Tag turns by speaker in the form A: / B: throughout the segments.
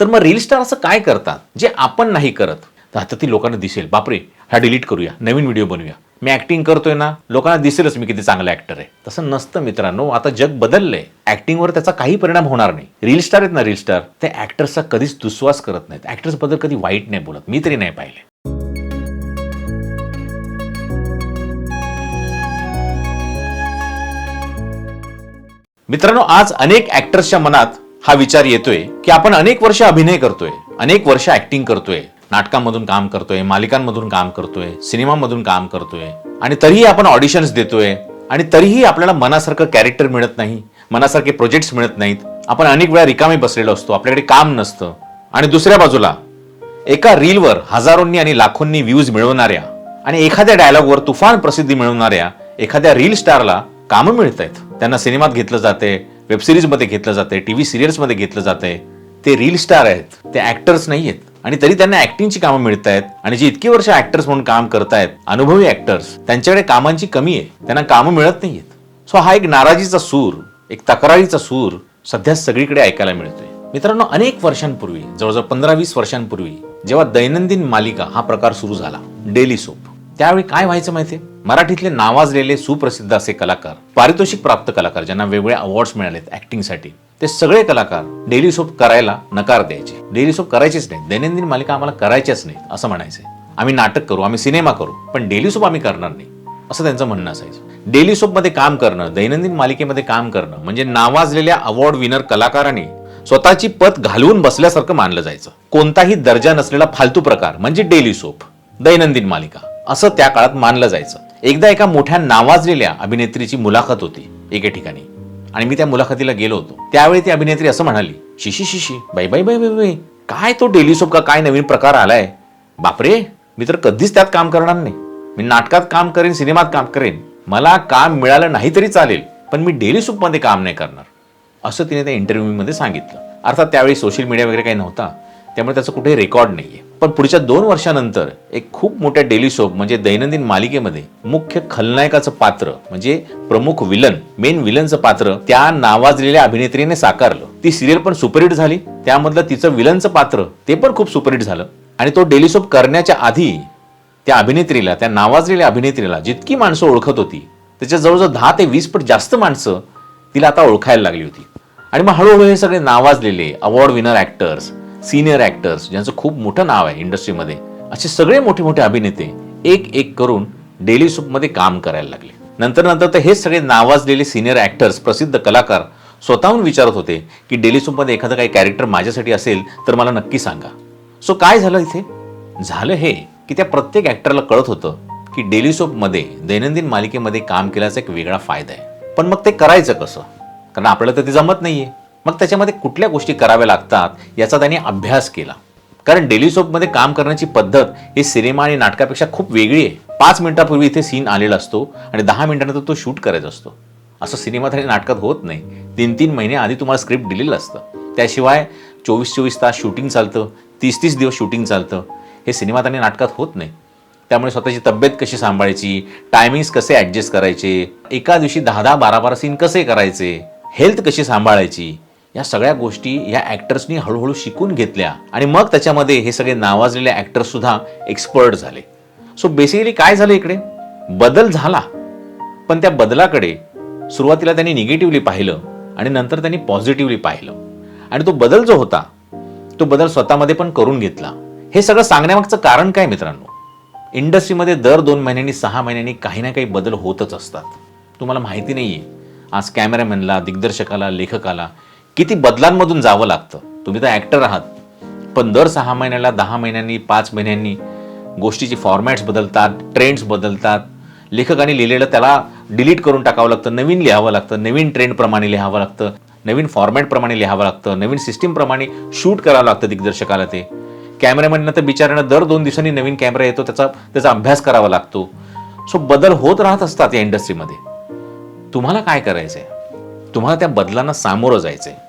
A: तर मग reel star असं काय करतात? जे आपण नाही करत. तर आता ती लोकांना दिसेल. बापरे हा डिलीट करूया. नवीन व्हिडिओ बनवूया. मी ॲक्टिंग करतोय ना लोकांना दिसेलच मी किती चांगला ॲक्टर आहे. तसं नसतं मित्रांनो. आता जग बदललंय. ॲक्टिंगवर त्याचा काही परिणाम होणार नाही. रील स्टार आहेत ना रील स्टार ते ॲक्टर्सचा कधीच दुस्वास करत नाहीत. ॲक्टर्सबद्दल कधी वाईट नाही बोलत. मी तरी नाही पाहिले. मित्रांनो आज अनेक ॲक्टर्सच्या मनात हा विचार येतोय की आपण अनेक वर्ष अभिनय करतोय अनेक वर्ष ऍक्टिंग करतोय नाटकांमधून काम करतोय मालिकांमधून काम करतोय सिनेमामधून काम करतोय आणि तरीही आपण ऑडिशन्स देतोय आणि तरीही आपल्याला मनासारखं कॅरेक्टर मिळत नाही मनासारखे प्रोजेक्ट्स मिळत नाहीत. आपण अनेक वेळा रिकामे बसलेलो असतो आपल्याकडे काम नसतं. आणि दुसऱ्या बाजूला एका रीलवर हजारोंनी आणि लाखोंनी व्ह्यूज मिळवणाऱ्या आणि एखाद्या डायलॉगवर तुफान प्रसिद्धी मिळवणाऱ्या एखाद्या रील स्टारला कामं मिळत आहेत त्यांना सिनेमात घेतलं जाते वेबसिरीजमध्ये घेतलं जाते टीव्ही सिरियल्समध्ये घेतलं जाते ते रील स्टार आहेत ते ऍक्टर्स नाही आहेत आणि तरी त्यांना ऍक्टिंगची कामं मिळत आहेत आणि जी इतकी वर्ष ऍक्टर्स म्हणून काम करतायत अनुभवी ऍक्टर्स त्यांच्याकडे कामांची कमी आहे. त्यांना कामं मिळत नाहीयेत. सो हा एक नाराजीचा सूर एक तक्रारीचा सूर सध्या सगळीकडे ऐकायला मिळतोय. मित्रांनो अनेक वर्षांपूर्वी जवळजवळ पंधरा वीस वर्षांपूर्वी जेव्हा दैनंदिन मालिका हा प्रकार सुरू झाला डेली सोप. त्यावेळी काय व्हायचं माहितीये? मराठीतले नावाजलेले सुप्रसिद्ध असे कलाकार पारितोषिक प्राप्त कलाकार ज्यांना वेगवेगळे अवॉर्ड्स मिळालेत ऍक्टिंगसाठी ते सगळे कलाकार डेली सोप करायला नकार द्यायचे. डेली सोप करायचेच नाही. दैनंदिन मालिका आम्हाला करायच्याच नाही असं म्हणायचं आम्ही नाटक करू आम्ही सिनेमा करू पण डेली सोप आम्ही करणार नाही असं त्यांचं म्हणणं असायचं. डेली सोपमध्ये काम करणं दैनंदिन मालिकेमध्ये काम करणं म्हणजे नावाजलेल्या अवॉर्ड विनर कलाकारांनी स्वतःची पत घालवून बसल्यासारखं मानलं जायचं. कोणताही दर्जा नसलेला फालतू प्रकार म्हणजे डेली सोप दैनंदिन मालिका असं त्या काळात मानलं जायचं. एकदा एका मोठ्या नावाजलेल्या अभिनेत्रीची मुलाखत होती एके ठिकाणी. आणि मी त्या मुलाखतीला गेलो होतो. त्यावेळी ती अभिनेत्री असं म्हणाली शिशी शिशी बाई बाई बाई बाई बाई काय तो डेली सोप का काय नवीन प्रकार आलाय? बापरे मी तर कधीच त्यात काम करणार नाही. मी नाटकात काम करेन सिनेमात काम करेन. मला काम मिळालं नाही तरी चालेल पण मी डेली मध्ये काम नाही करणार. असं तिने त्या इंटरव्ह्यूमध्ये सांगितलं. अर्थात त्यावेळी सोशल मीडिया वगैरे काही नव्हता. त्यामुळे त्याचं कुठेही रेकॉर्ड नाहीये. पण पुढच्या दोन वर्षानंतर एक खूप मोठ्या डेली सोप म्हणजे दैनंदिन मालिकेमध्ये मुख्य खलनायकाचं पात्र म्हणजे प्रमुख विलन मेन विलनचं पात्र त्या नावाजलेल्या अभिनेत्रीने साकारलं. ती सिरियल पण सुपरहिट झाली. त्यामधलं तिचं विलनचं पात्र ते पण खूप सुपरहिट झालं. आणि तो डेली सोप करण्याच्या आधी त्या अभिनेत्रीला त्या नावाजलेल्या अभिनेत्रीला जितकी माणसं ओळखत होती त्याच्या जवळजवळ दहा ते वीस पट जास्त माणसं तिला आता ओळखायला लागली होती. आणि मग हळूहळू हे सगळे नावाजलेले award winner actors senior actors ज्यांचं खूप मोठं नाव आहे इंडस्ट्रीमध्ये असे सगळे मोठे मोठे अभिनेते एक एक करून डेली सूपमध्ये काम करायला लागले. नंतर नंतर तर हे सगळे नावाजलेले सिनियर ॲक्टर्स प्रसिद्ध कलाकार स्वतःहून विचारत होते की डेली सूपमध्ये एखादं काही कॅरेक्टर माझ्यासाठी असेल तर मला नक्की सांगा. सो काय झालं इथे? झालं हे की त्या प्रत्येक ॲक्टरला कळत होतं की डेली सोपमध्ये दैनंदिन मालिकेमध्ये काम केल्याचा एक वेगळा फायदा आहे. पण मग ते करायचं कसं? कारण आपल्याला तर ते जमत नाहीये. मग त्याच्यामध्ये कुठल्या गोष्टी कराव्या लागतात याचा त्यांनी अभ्यास केला. कारण डेली सोपमध्ये काम करण्याची पद्धत ही सिनेमा आणि नाटकापेक्षा खूप वेगळी आहे. पाच मिनिटापूर्वी इथे सीन आलेला असतो आणि दहा मिनिटानंतर तो शूट करायचा असतो. असं सिनेमात आणि नाटकात होत नाही. तीन तीन महिने आधी तुम्हाला स्क्रिप्ट दिलेलं असतं. त्याशिवाय चोवीस चोवीस तास शूटिंग चालतं तीस तीस दिवस शूटिंग चालतं. हे सिनेमात आणि नाटकात होत नाही. त्यामुळे स्वतःची तब्येत कशी सांभाळायची टायमिंग्स कसे ॲडजस्ट करायचे एका दिवशी दहा दहा बारा बारा सीन कसे करायचे हेल्थ कशी सांभाळायची या सगळ्या गोष्टी या ॲक्टर्सनी हळूहळू शिकून घेतल्या. आणि मग त्याच्यामध्ये हे सगळे नावाजलेले ॲक्टर्ससुद्धा एक्सपर्ट झाले. सो बेसिकली काय झालं इकडे? बदल झाला. पण त्या बदलाकडे सुरुवातीला त्यांनी निगेटिव्हली पाहिलं आणि नंतर त्यांनी पॉझिटिव्हली पाहिलं. आणि तो बदल जो होता तो बदल स्वतःमध्ये पण करून घेतला. हे सगळं सांगण्यामागचं कारण काय मित्रांनो? इंडस्ट्रीमध्ये दर दोन महिन्यांनी सहा महिन्यांनी काही ना काही बदल होतच असतात. तुम्हाला माहिती नाहीये. आज कॅमेरामॅनला दिग्दर्शकाला लेखकाला किती बदलांमधून जावं लागतं? तुम्ही तर ॲक्टर आहात. पण दर सहा महिन्याला दहा महिन्यांनी पाच महिन्यांनी गोष्टीची फॉर्मॅट्स बदलतात ट्रेंड्स बदलतात. लेखकाने लिहिलेलं त्याला डिलीट करून टाकावं लागतं नवीन लिहावं लागतं नवीन ट्रेंडप्रमाणे लिहावं लागतं नवीन फॉर्मॅटप्रमाणे लिहावं लागतं नवीन सिस्टीमप्रमाणे शूट करावं लागतं दिग्दर्शकाला ते. कॅमेरामॅनला तर बिचाऱ्यानं दर दोन दिवसांनी नवीन कॅमेरा येतो त्याचा त्याचा अभ्यास करावा लागतो. सो बदल होत राहत असतात या इंडस्ट्रीमध्ये तुम्हाला काय करायचं आहे तुम्हाला त्या बदलांना सामोरं जायचं आहे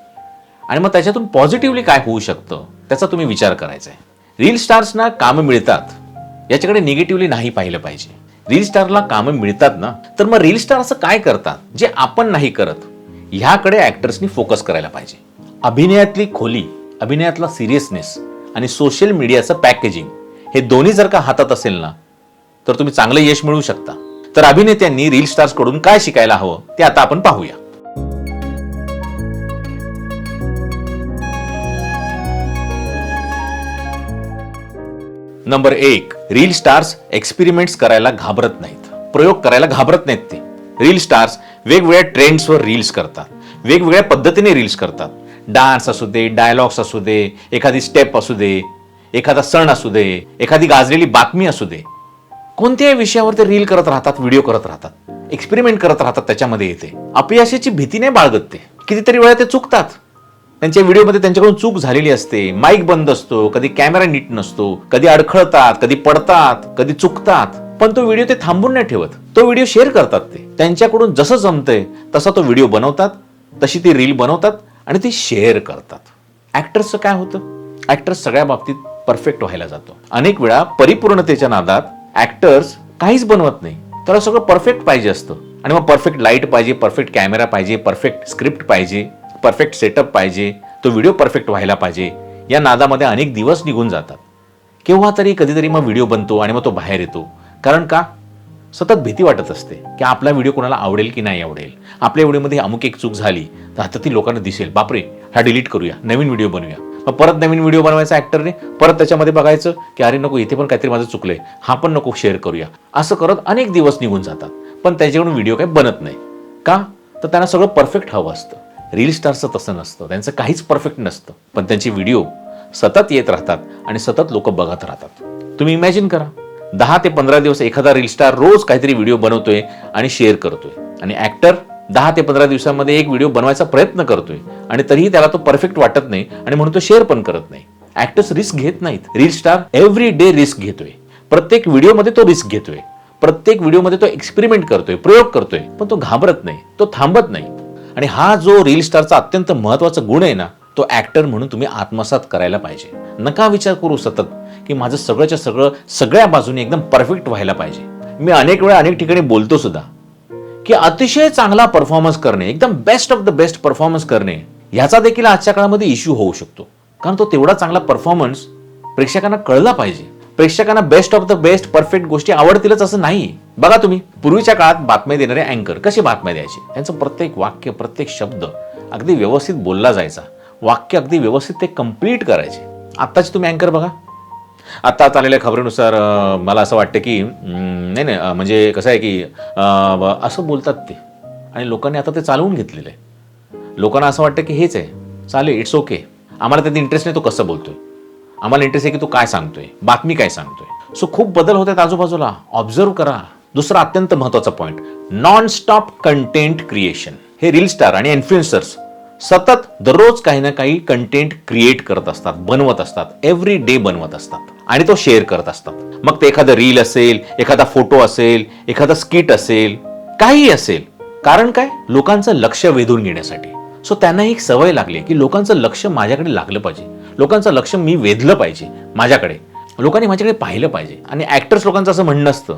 A: आणि मग त्याच्यातून पॉझिटिव्हली काय होऊ शकतं त्याचा तुम्ही विचार करायचा आहे रील स्टार्सना कामं मिळतात याच्याकडे निगेटिव्हली नाही पाहिलं पाहिजे. रील स्टारला कामं मिळतात ना तर मग रील स्टार असं काय करतात जे आपण नाही करत? ह्याकडे ऍक्टर्सनी फोकस करायला पाहिजे. अभिनयातली खोली अभिनयातला सिरियसनेस आणि सोशल मीडियाचं पॅकेजिंग हे दोन्ही जर का हातात असेल ना तर तुम्ही चांगलं यश मिळवू शकता. तर अभिनेत्यांनी रील स्टार्सकडून काय शिकायला हवं ते आता आपण पाहूया. नंबर एक रील स्टार्स एक्सपेरिमेंट्स करायला घाबरत नाहीत. प्रयोग करायला घाबरत नाहीत ते. रील स्टार्स वेगवेगळ्या ट्रेंड्सवर रील्स करतात. वेगवेगळ्या पद्धतीने रील्स करतात. डान्स असू दे डायलॉग्स असू दे एखादी स्टेप असू दे एखादा सण असू दे एखादी गाजलेली बातमी असू दे. कोणत्याही विषयावर ते रील करत राहतात व्हिडिओ करत राहतात. एक्सपेरिमेंट करत राहतात त्याच्यामध्ये येते. अपयशाची भीती नाही बाळगत ते. कितीतरी वेळा ते चुकतात. त्यांच्या व्हिडिओमध्ये त्यांच्याकडून चूक झालेली असते. माईक बंद असतो कधी कॅमेरा नीट नसतो कधी अडखळतात कधी पडतात कधी चुकतात. पण तो व्हिडिओ ते थांबून नाही ठेवत. तो व्हिडिओ शेअर करतात ते. त्यांच्याकडून जसं जमतंय तसा तो व्हिडिओ बनवतात तशी ती रील बनवतात आणि ती शेअर करतात. ॲक्टर्सचं काय होतं? ऍक्टर्स सगळ्या बाबतीत परफेक्ट व्हायला जातो. अनेक वेळा परिपूर्णतेच्या नादात ऍक्टर्स काहीच बनवत नाही. त्याला सगळं परफेक्ट पाहिजे असतं. आणि मग परफेक्ट लाइट पाहिजे परफेक्ट कॅमेरा पाहिजे परफेक्ट स्क्रिप्ट पाहिजे. परफेक्ट सेटअप पाहिजे तो व्हिडिओ परफेक्ट व्हायला पाहिजे. या नादामध्ये अनेक दिवस निघून जातात. केव्हा तरी कधीतरी मग व्हिडिओ बनतो आणि मग तो बाहेर येतो. कारण का? सतत भीती वाटत असते की आपला व्हिडिओ कोणाला आवडेल की नाही आवडेल. आपल्या व्हिडिओमध्ये अमुक एक चूक झाली तर आता ती लोकांना दिसेल. बापरे हा डिलीट करूया. नवीन व्हिडिओ बनवूया. मग परत नवीन व्हिडिओ बनवायचा ॲक्टरने परत त्याच्यामध्ये बघायचं की अरे नको इथे पण काहीतरी माझं चुकलंय. हा पण नको शेअर करूया. असं करत अनेक दिवस निघून जातात. पण त्याच्याकडून व्हिडिओ काही बनत नाही. का? तर त्यांना सगळं परफेक्ट हवं असतं. रील स्टारचं तसं नसतं. त्यांचं काहीच परफेक्ट नसतं. पण त्यांचे व्हिडिओ सतत येत राहतात आणि सतत लोक बघत राहतात. तुम्ही इमॅजिन करा. दहा ते पंधरा दिवस एखादा रील स्टार रोज काहीतरी व्हिडिओ बनवतोय आणि शेअर करतोय. आणि ऍक्टर दहा ते पंधरा दिवसामध्ये एक व्हिडिओ बनवायचा प्रयत्न करतोय आणि तरीही त्याला तो परफेक्ट वाटत नाही आणि म्हणून तो शेअर पण करत नाही. ऍक्टर्स रिस्क घेत नाहीत. Reel star every day risk घेतोय. प्रत्येक व्हिडिओमध्ये तो रिस्क घेतोय. प्रत्येक व्हिडिओमध्ये तो एक्सपेरिमेंट करतोय प्रयोग करतोय पण तो घाबरत नाही तो थांबत नाही. आणि हा जो रील स्टारचा अत्यंत महत्त्वाचा गुण आहे ना तो ऍक्टर म्हणून तुम्ही आत्मसात करायला पाहिजे. नका विचार करू सतत की माझं सगळंच्या सगळं सगळ्या बाजूने एकदम परफेक्ट व्हायला पाहिजे. मी अनेक वेळा अनेक ठिकाणी बोलतो सुद्धा की अतिशय चांगला परफॉर्मन्स करणे एकदम best of the best performance करणे ह्याचा देखील आजच्या काळामध्ये इश्यू होऊ शकतो. कारण तो तेवढा चांगला परफॉर्मन्स प्रेक्षकांना कळला पाहिजे. प्रेक्षकांना best of the best perfect गोष्टी आवडतीलच असं नाही बघा तुम्ही पूर्वीच्या काळात बातम्या देणारे अँकर कशी बातम्या द्यायचे? त्यांचं प्रत्येक वाक्य प्रत्येक शब्द अगदी व्यवस्थित बोलला जायचा. वाक्य अगदी व्यवस्थित ते कंप्लीट करायचे. आत्ताचे तुम्ही अँकर बघा. आत्ता आलेल्या खबरेनुसार मला असं वाटतं की नाही नाही म्हणजे कसं आहे की असं बोलतात ते. आणि लोकांनी आता ते चालवून घेतलेलं आहे. लोकांना असं वाटतं की हेच आहे. चालेल इट्स ओके आम्हाला त्यात इंटरेस्ट नाही तो कसं बोलतोय. आम्हाला इंटरेस्ट आहे की तो काय सांगतोय. बातमी काय सांगतोय. सो खूप बदल होत आहेत आजूबाजूला. ऑब्झर्व करा. दुसरा अत्यंत महत्त्वाचा point non stop content creation हे रील स्टार आणि इन्फ्लुएन्सर्स सतत दररोज काही ना काही कंटेंट क्रिएट करत असतात बनवत असतात. एव्हरी डे बनवत असतात. आणि तो शेअर करत असतात. मग ते एखादं रील असेल एखादा फोटो असेल एखादा स्किट असेल काही असेल. कारण काय? लोकांचं लक्ष वेधून घेण्यासाठी. सो त्यांना एक सवय लागली की लोकांचं लक्ष माझ्याकडे लागलं पाहिजे. लोकांचं लक्ष मी वेधलं पाहिजे माझ्याकडे. लोकांनी माझ्याकडे पाहिलं पाहिजे. आणि ऍक्टर्स लोकांचं असं म्हणणं असतं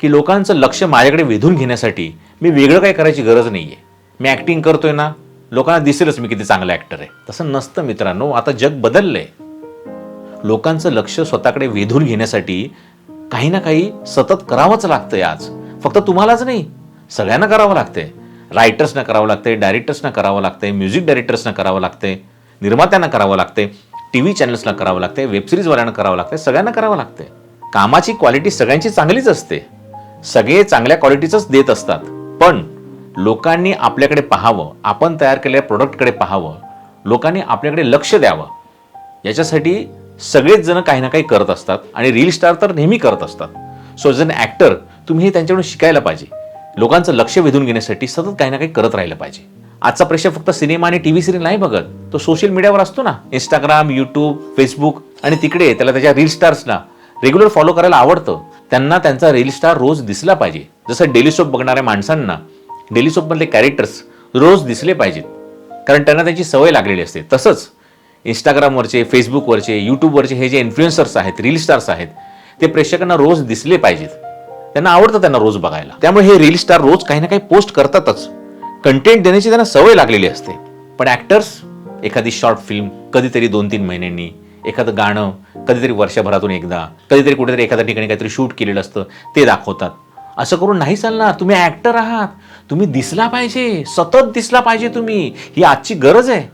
A: की लोकांचं लक्ष माझ्याकडे वेधून घेण्यासाठी मी वेगळं काही करायची गरज नाहीये. मी ऍक्टिंग करतोय ना लोकांना दिसेलच मी किती चांगला ॲक्टर आहे. तसं नसतं मित्रांनो आता जग बदललंय. लोकांचं लक्ष स्वतःकडे वेधून घेण्यासाठी काही ना काही सतत करावंच लागतंय आज. फक्त तुम्हालाच नाही सगळ्यांना करावं लागतंय. रायटर्सना करावं लागतंय डायरेक्टर्सना करावं लागतंय म्युझिक डायरेक्टर्सना करावं लागतंय निर्मात्यांना करावं लागतंय टी व्ही चॅनल्सला करावं लागतंय वेबसिरीजवाल्यांना करावं लागतंय सगळ्यांना करावं लागतंय. कामाची क्वालिटी सगळ्यांची चांगलीच असते. सगळे चांगल्या क्वालिटीचंच देत असतात. पण लोकांनी आपल्याकडे पाहावं आपण तयार केलेल्या प्रोडक्टकडे पाहावं लोकांनी आपल्याकडे लक्ष द्यावं. याच्यासाठी सगळेच जण काही ना काही करत असतात आणि रील स्टार तर नेहमी करत असतात. सो एज अन ॲक्टर तुम्ही हे त्यांच्याकडून शिकायला पाहिजे. लोकांचं लक्ष वेधून घेण्यासाठी सतत काही ना काही करत राहिलं पाहिजे. आजचा प्रेक्षक फक्त सिनेमा आणि टीव्ही सिरियल नाही बघत तो सोशल मीडियावर असतो ना. इंस्टाग्राम यूट्यूब फेसबुक आणि तिकडे त्याला त्याच्या रील स्टार्सना रेग्युलर फॉलो करायला आवडतं. त्यांना त्यांचा रील स्टार रोज दिसला पाहिजे. जसं डेली सोप बघणाऱ्या माणसांना डेली सोपमधले कॅरेक्टर्स रोज दिसले पाहिजेत. कारण त्यांना त्याची सवय लागलेली असते. तसंच इंस्टाग्रामवरचे फेसबुकवरचे यूट्यूबवरचे हे जे इन्फ्लुएन्सर्स आहेत रील स्टार्स आहेत ते प्रेक्षकांना रोज दिसले पाहिजेत. त्यांना आवडतं त्यांना रोज बघायला. त्यामुळे हे रील स्टार रोज काही ना काही पोस्ट करतातच. कंटेंट देण्याची त्यांना सवय लागलेली असते. पण ॲक्टर्स एखादी शॉर्ट फिल्म कधीतरी दोन तीन महिन्यांनी एखादं गाणं कधीतरी वर्षभरातून एकदा कधीतरी कुठेतरी एखाद्या ठिकाणी काहीतरी शूट केलेलं असतं ते दाखवतात. असं करून नाही चालणार. तुम्ही ॲक्टर आहात. तुम्ही दिसला पाहिजे. सतत दिसला पाहिजे तुम्ही. ही आजची गरज आहे.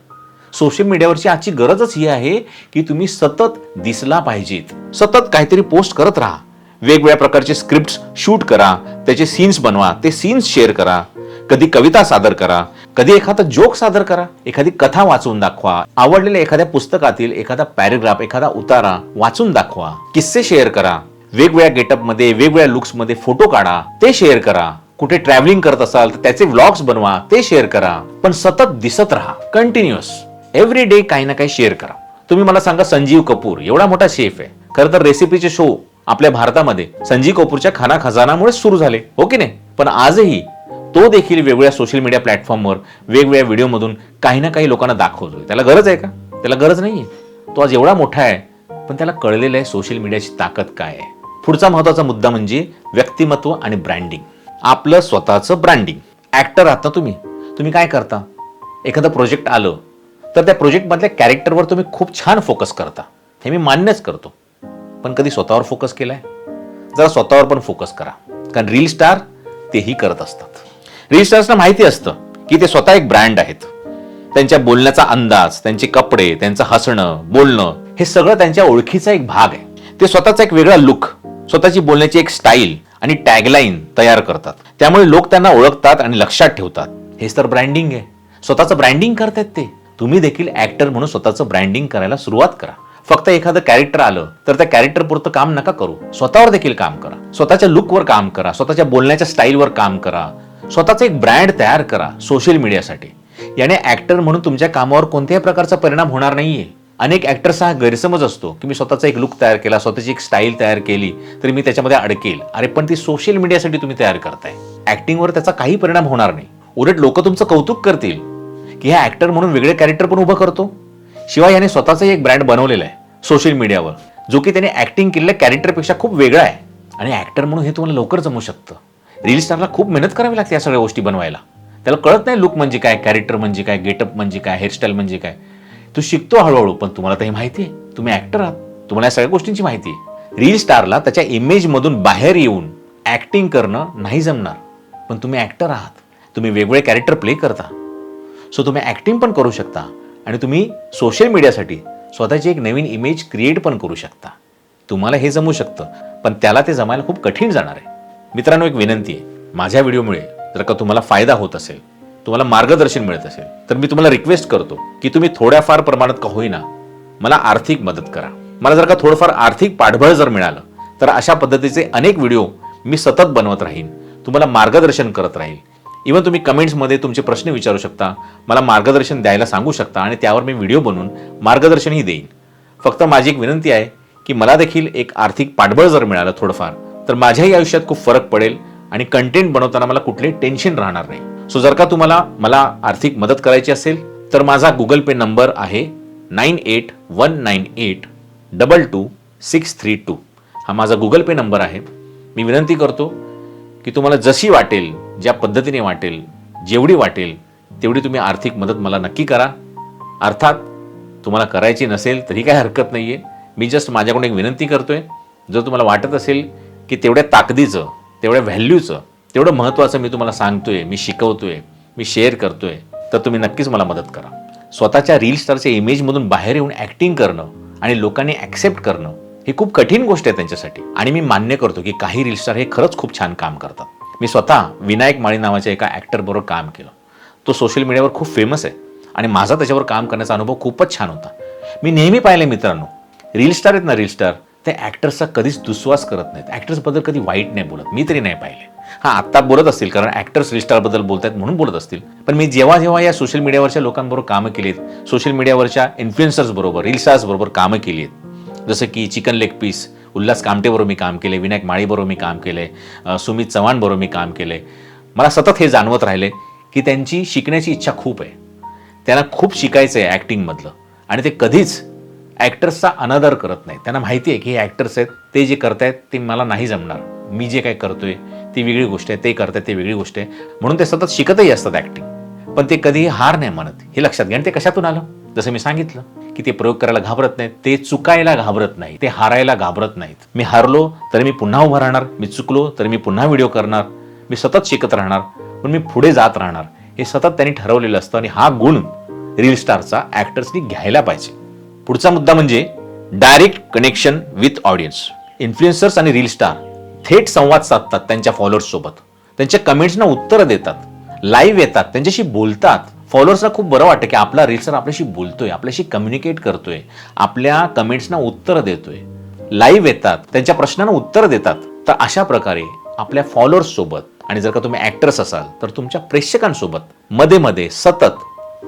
A: सोशल मीडियावरची आजची गरजच ही आहे की तुम्ही सतत दिसला पाहिजेत. सतत काहीतरी पोस्ट करत राहा. वेगवेगळ्या प्रकारचे स्क्रिप्ट शूट करा. त्याचे सीन्स बनवा. ते सीन्स शेअर करा. कधी कविता सादर करा कधी एखादा जोक सादर करा एखादी कथा वाचून दाखवा आवडलेल्या एखाद्या पुस्तकातील एखादा पॅरेग्राफ एखादा उतारा वाचून दाखवा किस्से शेअर करा वेगवेगळ्या गेटअपमध्ये वेगवेगळ्या लुक्समध्ये फोटो काढा ते शेअर करा. कुठे ट्रॅव्हलिंग करत असाल तर त्याचे व्लॉग्स बनवा ते शेअर करा. पण सतत दिसत राहा कंटिन्युअस एव्हरी डे काही ना काही शेअर करा. तुम्ही मला सांगा संजीव कपूर एवढा मोठा शेफ आहे. खरं तर रेसिपीचे शो आपल्या भारतामध्ये संजीव कपूरच्या खाना खजानामुळे सुरू झाले हो की नाही? पण आजही तो देखील वेगवेगळ्या सोशल मीडिया प्लॅटफॉर्मवर वेगवेगळ्या व्हिडिओमधून काही ना काही लोकांना दाखवतोय. त्याला गरज आहे का? त्याला गरज नाहीये. तो आज एवढा मोठा आहे पण त्याला कळलेलं आहे सोशल मीडियाची ताकद काय आहे. पुढचा महत्त्वाचा मुद्दा म्हणजे व्यक्तिमत्व आणि ब्रँडिंग आपलं स्वतःचं ब्रँडिंग ऍक्टर आहात ना तुम्ही? तुम्ही काय करता? एखादं प्रोजेक्ट आलं तर त्या प्रोजेक्टमधल्या कॅरेक्टरवर तुम्ही खूप छान फोकस करता. हे मी मान्यच करतो. पण कधी स्वतःवर फोकस केलाय? जरा स्वतःवर पण फोकस करा. कारण रील स्टार तेही करत असतात. रील माहिती असतं की ते स्वतः एक ब्रँड आहेत. त्यांच्या बोलण्याचा अंदाज त्यांचे कपडे त्यांचं हसणं बोलणं हे सगळं त्यांच्या ओळखीचा एक भाग आहे. ते स्वतःचा एक वेगळा लुक स्वतःची बोलण्याची एक स्टाईल आणि टॅगलाईन तयार करतात. त्यामुळे लोक त्यांना ओळखतात आणि लक्षात ठेवतात. हेच तर ब्रँडिंग आहे. स्वतःचं ब्रँडिंग करतात ते. तुम्ही देखील ऍक्टर म्हणून स्वतःचं ब्रँडिंग करायला सुरुवात करा. फक्त एखादं कॅरेक्टर आलं तर त्या कॅरेक्टर पुरतं काम नका करू. स्वतःवर देखील काम करा. स्वतःच्या लुकवर काम करा. स्वतःच्या बोलण्याच्या स्टाईलवर काम करा. स्वतःचा एक ब्रँड तयार करा सोशल मीडियासाठी. याने ऍक्टर म्हणून तुमच्या कामावर कोणत्याही प्रकारचा परिणाम होणार नाहीये. अनेक ऍक्टर्सचा हा गैरसमज असतो की मी स्वतःचा एक लुक तयार केला स्वतःची एक स्टाईल तयार केली तरी मी त्याच्यामध्ये अडकेल. अरे पण ती सोशल मीडियासाठी तुम्ही तयार करताय. ऍक्टिंगवर त्याचा काही परिणाम होणार नाही. उलट लोक तुमचं कौतुक करतील की हा ऍक्टर म्हणून वेगळे कॅरेक्टर पण उभं करतो. शिवाय याने स्वतःचाही एक ब्रँड बनवलेला आहे सोशल मीडियावर जो की त्याने ऍक्टिंग केलेल्या कॅरेक्टरपेक्षा खूप वेगळा आहे. आणि ऍक्टर म्हणून हे तुम्हाला लवकर जमू शकतं. रील स्टारला खूप मेहनत करावी लागते या सगळ्या गोष्टी बनवायला. त्याला कळत नाही लुक म्हणजे काय कॅरेक्टर म्हणजे काय गेटअप म्हणजे काय हेअरस्टाईल म्हणजे काय. तू शिकतो हळूहळू पण तुम्हाला तर हे माहिती आहे. तुम्ही ऍक्टर आहात. तुम्हाला या सगळ्या गोष्टींची माहिती आहे. रील स्टारला त्याच्या इमेजमधून बाहेर येऊन ऍक्टिंग करणं नाही जमणार. पण तुम्ही ऍक्टर आहात. तुम्ही वेगवेगळे कॅरेक्टर प्ले करता. सो तुम्ही ॲक्टिंग पण करू शकता. आणि तुम्ही सोशल मीडियासाठी स्वतःची एक नवीन इमेज क्रिएट पण करू शकता. तुम्हाला हे जमू शकतं. पण त्याला ते जमायला खूप कठीण जाणार आहे. मित्रांनो एक विनंती आहे. माझ्या व्हिडिओमुळे जर का तुम्हाला फायदा होत असेल तुम्हाला मार्गदर्शन मिळत असेल तर मी तुम्हाला रिक्वेस्ट करतो की तुम्ही थोड्याफार प्रमाणात का होईना मला आर्थिक मदत करा. मला जर का थोडंफार आर्थिक पाठबळ जर मिळालं तर अशा पद्धतीचे अनेक व्हिडिओ मी सतत बनवत राहीन. तुम्हाला मार्गदर्शन करत राहील. इवन तुम्ही कमेंट्समध्ये तुमचे प्रश्न विचारू शकता मला मार्गदर्शन द्यायला सांगू शकता आणि त्यावर मी व्हिडिओ बनवून मार्गदर्शनही देईन. फक्त माझी एक विनंती आहे की मला देखील एक आर्थिक पाठबळ जर मिळालं थोडंफार तर माझ्याही आयुष्यात खूप फरक पडेल आणि कंटेंट बनवताना मला कुठले टेन्शन राहणार नाही. सो जर का तुम्हाला मला आर्थिक मदत करायची असेल तर माझा गुगल पे नंबर आहे nine eight one nine eight double two six three two. हा माझा गुगल पे नंबर आहे. मी विनंती करतो की तुम्हाला जशी वाटेल ज्या पद्धतीने वाटेल जेवढी वाटेल तेवढी तुम्ही आर्थिक मदत मला नक्की करा. अर्थात तुम्हाला करायची नसेल तरी काही हरकत नाही आहे मी जस्ट माझ्याकडून एक विनंती करतोय. जर तुम्हाला वाटत असेल की तेवढ्या ताकदीचं तेवढ्या व्हॅल्यूचं तेवढं महत्त्वाचं मी तुम्हाला सांगतोय मी शिकवतोय मी शेअर करतोय तर तुम्ही नक्कीच मला मदत करा. स्वतःच्या रील स्टारच्या इमेजमधून बाहेर येऊन ॲक्टिंग करणं आणि लोकांनी ॲक्सेप्ट करणं ही खूप कठीण गोष्ट आहे त्यांच्यासाठी. आणि मी मान्य करतो की काही रील स्टार हे खरंच खूप छान काम करतात. मी स्वतः विनायक माळी नावाच्या एका ॲक्टरबरोबर काम केलं. तो सोशल मीडियावर खूप फेमस आहे आणि माझा त्याच्यावर काम करण्याचा अनुभव खूपच छान होता. मी नेहमी पाहिले मित्रांनो रील स्टार आहेत ना रील स्टार त्या ॲक्टर्सचा कधीच दुस्वास करत नाहीत. ॲक्टर्सबद्दल कधी वाईट नाही बोलत. मी तरी नाही पाहिले. हां आत्ता बोलत असतील कारण ॲक्टर्स रील बोलत आहेत म्हणून बोलत असतील. पण मी जेव्हा जेव्हा या सोशल मीडियावरच्या लोकांबरोबर कामं केलीत सोशल मीडियावरच्या इन्फ्लुएन्सर्सबरोबर बरोबर कामं केली आहेत जसं की चिकन लेग पीस उल्हास कामटेबरोबर मी काम केले विनायक माळीबरोबर मी काम केले सुमित चव्हाणबरोबर मी काम केले. मला सतत हे जाणवत राहिले की त्यांची शिकण्याची इच्छा खूप आहे. त्यांना खूप शिकायचं आहे ॲक्टिंगमधलं आणि ते कधीच ॲक्टर्सचा अनादर करत नाही. त्यांना माहिती आहे की हे ॲक्टर्स आहेत ते जे करतायत ते मला नाही जमणार. मी जे काय करतोय ती वेगळी गोष्ट आहे ते करतायत ते वेगळी गोष्ट आहे. म्हणून ते सतत शिकतही असतात ॲक्टिंग. पण ते कधीही हार नाही मानत. हे लक्षात घ्या. आणि ते कशातून आलं? जसं मी सांगितलं की ते प्रयोग करायला घाबरत नाहीत ते चुकायला घाबरत नाही ते हारायला घाबरत नाहीत. मी हारलो तर मी पुन्हा उभं राहणार. मी चुकलो तर मी पुन्हा व्हिडिओ करणार. मी सतत शिकत राहणार. पण मी पुढे जात राहणार. हे सतत त्यांनी ठरवलेलं असतं आणि हा गुण रील स्टारचा ॲक्टर्सनी घ्यायला पाहिजे. पुढचा मुद्दा म्हणजे direct connection with audience influencers आणि रील स्टार थेट संवाद साधतात त्यांच्या फॉलोअर्स सोबत. त्यांच्या कमेंट्सना उत्तरं देतात. लाईव्ह येतात. त्यांच्याशी बोलतात. फॉलोअर्सला खूप बरं वाटतं की आपला रील्सर आपल्याशी बोलतोय आपल्याशी कम्युनिकेट करतोय आपल्या कमेंट्सना उत्तरं देतोय. लाईव्ह येतात. त्यांच्या प्रश्नांना उत्तर देतात. तर अशा प्रकारे आपल्या फॉलोअर्स सोबत आणि जर का तुम्ही ऍक्ट्रेस असाल तर तुमच्या प्रेक्षकांसोबत मध्ये मध्ये सतत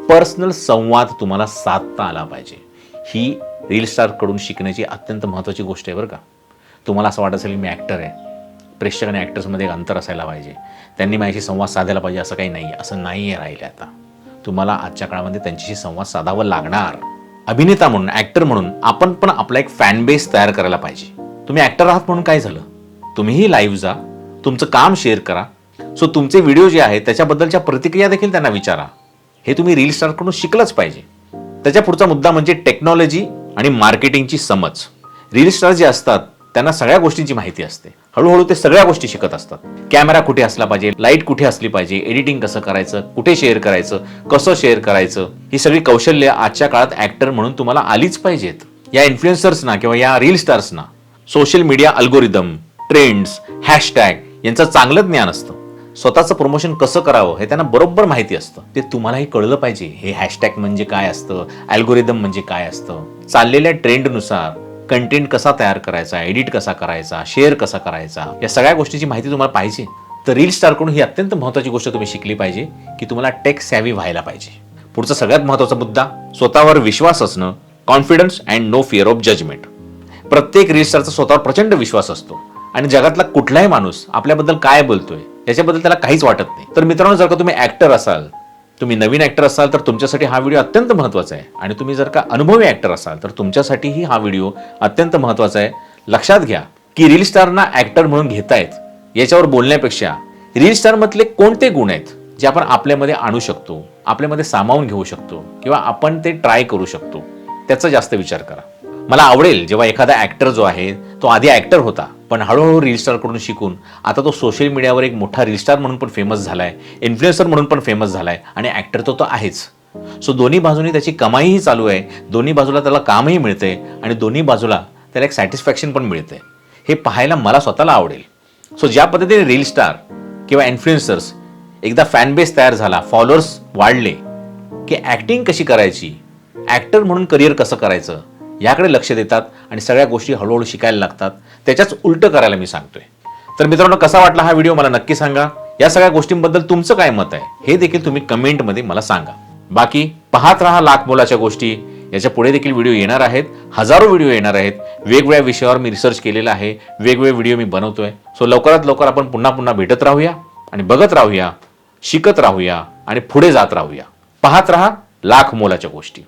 A: पर्सनल संवाद तुम्हाला साधता आला पाहिजे. ही रील स्टारकडून शिकण्याची अत्यंत महत्त्वाची गोष्ट आहे बरं का. तुम्हाला असं वाटत असेल की मी ॲक्टर आहे. प्रेक्षक आणि ॲक्टर्समध्ये एक अंतर असायला पाहिजे. त्यांनी माझ्याशी संवाद साधायला पाहिजे असं काही नाही आहे असं नाही आहे राहिले आता. तुम्हाला आजच्या काळामध्ये त्यांच्याशी संवाद साधावा लागणार. अभिनेता म्हणून ॲक्टर म्हणून आपण पण आपला एक फॅन बेस तयार करायला पाहिजे. तुम्ही ॲक्टर आहात म्हणून काय झालं? तुम्हीही लाईव्ह जा तुमचं काम शेअर करा. सो तुमचे व्हिडिओ जे आहेत त्याच्याबद्दलच्या प्रतिक्रिया देखील त्यांना विचारा. हे तुम्ही रील स्टारकडून शिकलंच पाहिजे. त्याच्या पुढचा मुद्दा म्हणजे टेक्नॉलॉजी आणि मार्केटिंगची समज. रील स्टार जे असतात त्यांना सगळ्या गोष्टींची माहिती असते. हळूहळू ते सगळ्या गोष्टी शिकत असतात. कॅमेरा कुठे असला पाहिजे लाइट कुठे असली पाहिजे एडिटिंग कसं करायचं कुठे शेअर करायचं कसं शेअर करायचं ही सगळी कौशल्य आजच्या काळात ऍक्टर म्हणून तुम्हाला आलीच पाहिजेत. या इन्फ्लुएन्सर्सना किंवा या reel स्टार्सना social media algorithm trends hashtag यांचं चांगलं ज्ञान असतं. स्वतःचं प्रमोशन कसं करावं हे त्यांना बरोबर माहिती असतं. ते तुम्हालाही कळलं पाहिजे. हे हॅशटॅग म्हणजे काय असतं? अल्गोरिदम म्हणजे काय असतं? चाललेल्या ट्रेंडनुसार कंटेंट कसा तयार करायचा? एडिट कसा करायचा? शेअर कसा करायचा? या सगळ्या गोष्टीची माहिती तुम्हाला पाहिजे. तर रील स्टारकडून ही अत्यंत महत्त्वाची गोष्ट तुम्ही शिकली पाहिजे की तुम्हाला टेक सॅव्ही व्हायला पाहिजे. पुढचा सगळ्यात महत्त्वाचा मुद्दा स्वतःवर विश्वास असणं confidence and no fear of judgement प्रत्येक रील स्टारचा स्वतःवर प्रचंड विश्वास असतो. आणि जगातला कुठलाही माणूस आपल्याबद्दल काय बोलतोय याच्याबद्दल त्याला काहीच वाटत नाही. तर मित्रांनो जर का तुम्ही ऍक्टर असाल तुम्ही नवीन ऍक्टर असाल तर तुमच्यासाठी हा व्हिडिओ अत्यंत महत्त्वाचा आहे. आणि तुम्ही जर का अनुभवी ऍक्टर असाल तर तुमच्यासाठीही हा व्हिडिओ अत्यंत महत्त्वाचा आहे. लक्षात घ्या की रील स्टारना ऍक्टर म्हणून घेतायत. याच्यावर बोलण्यापेक्षा रील स्टारमधले कोणते गुण आहेत जे आपण आपल्यामध्ये आणू शकतो आपल्यामध्ये सामावून घेऊ शकतो किंवा आपण ते ट्राय करू शकतो त्याचा जास्त विचार करा. मला आवडेल जेव्हा एखादा ॲक्टर जो आहे तो आधी ॲक्टर होता पण हळूहळू रील स्टारकडून शिकून आता तो सोशल मीडियावर एक मोठा रील स्टार म्हणून पण फेमस झाला आहे इन्फ्लुएन्सर म्हणून पण फेमस झाला आहे आणि ॲक्टर तो तो आहेच. सो दोन्ही बाजूनी त्याची कमाईही चालू आहे दोन्ही बाजूला त्याला कामही मिळते आणि दोन्ही बाजूला त्याला एक सॅटिस्फॅक्शन पण मिळते. हे पाहायला मला स्वतःला आवडेल. सो ज्या पद्धतीने रील स्टार किंवा इन्फ्लुएन्सर्स एकदा फॅन बेस तयार झाला फॉलोअर्स वाढले की ॲक्टिंग कशी करायची ॲक्टर म्हणून करिअर कसं करायचं याकडे लक्ष देतात आणि सगळ्या गोष्टी हळूहळू शिकायला लागतात. त्याच्याच उलटं करायला मी सांगतोय. तर मित्रांनो कसा वाटला हा व्हिडिओ मला नक्की सांगा. या सगळ्या गोष्टींबद्दल तुमचं काय मत आहे हे देखील तुम्ही कमेंटमध्ये मला सांगा. बाकी पाहत राहा लाख मोलाच्या गोष्टी. याच्यापुढे देखील व्हिडिओ येणार आहेत. हजारो व्हिडिओ येणार आहेत. वेगवेगळ्या विषयावर मी रिसर्च केलेला आहे. वेगवेगळे व्हिडिओ मी बनवतोय. सो लवकरात लवकर आपण पुन्हा पुन्हा भेटत राहूया आणि बघत राहूया शिकत राहूया आणि पुढे जात राहूया. पाहत राहा लाख मोलाच्या गोष्टी.